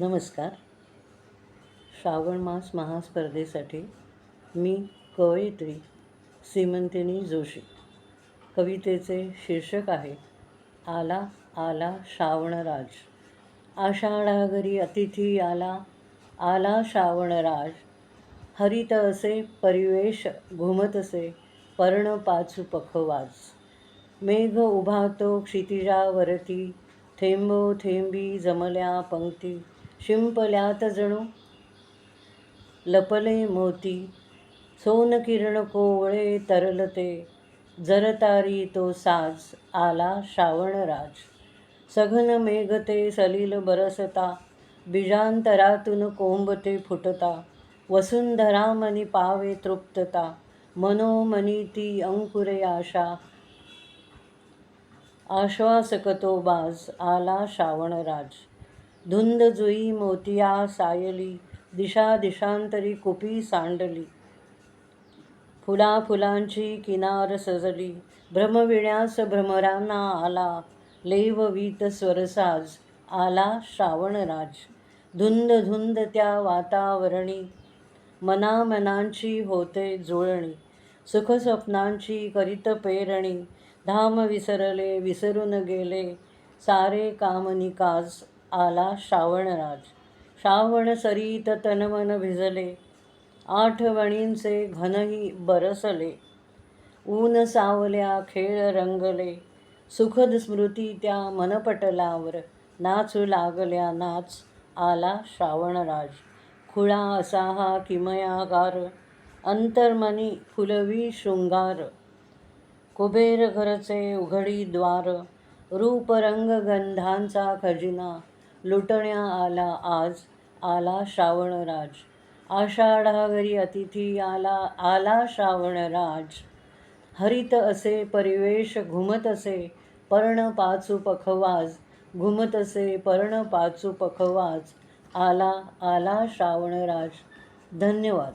नमस्कार. श्रावण मास महास्पर्धेसाठी मी कवयित्री सीमंतिनी जोशी. कवितेचे शीर्षक आहे आला आला श्रावणराज. आषाढागरी अतिथी आला आला श्रावणराज. हरित असे परिवेश घुमत असे पर्ण पाचू पखवाज. मेघ उभा तो क्षितिजावरती थेंबो थेंबी जमल्या पंक्ती. शिंपल्यात जणू. लपले मोती सोन किरण कोवळे तरलते. जरतारी तो साज आला श्रावणराज सघन मेघते सलील बरसता. बीजांतरातून कोंबते फुटता. वसुंधरामनी पावे तृप्तता. मनोमनी ती अंकुरे आशा. आश्वासकतो बाज आला श्रावणराज धुंद जुई मोतिया सायली दिशा दिशांतरी कुपी सांडली. फुला फुलांची किनार सजली भ्रमविण्यास भ्रमरांना आला लैववीत स्वरसाज आला श्रावणराज धुंद धुंद त्या वातावरणी मनामनांची होते जुळणी. सुखस्वप्नांची करीत पेरणी धाम विसरले विसरून गेले सारे कामनिकाज आला श्रावणराज. श्रावण सरीत तनमन भिजले. आठवणींचे घनही बरसले. ऊन सावल्या खेळ रंगले. सुखद स्मृती त्या मनपटलावर नाचू लागल्या नाच आला श्रावणराज. खुळा असा हा किमयागार अंतर्मनी फुलवी शृंगार. कुबेर घरचे उघडी द्वार रूपरंग गंधांचा खजिना. लुटण्या आला आज आला श्रावणराज. आषाढागरी अतिथी आला आला श्रावणराज. हरित असे परिवेश घुमत असे पर्ण पाचू पखवाज घुमत असे पर्ण पाचू पखवाज. आला आला श्रावणराज. धन्यवाद.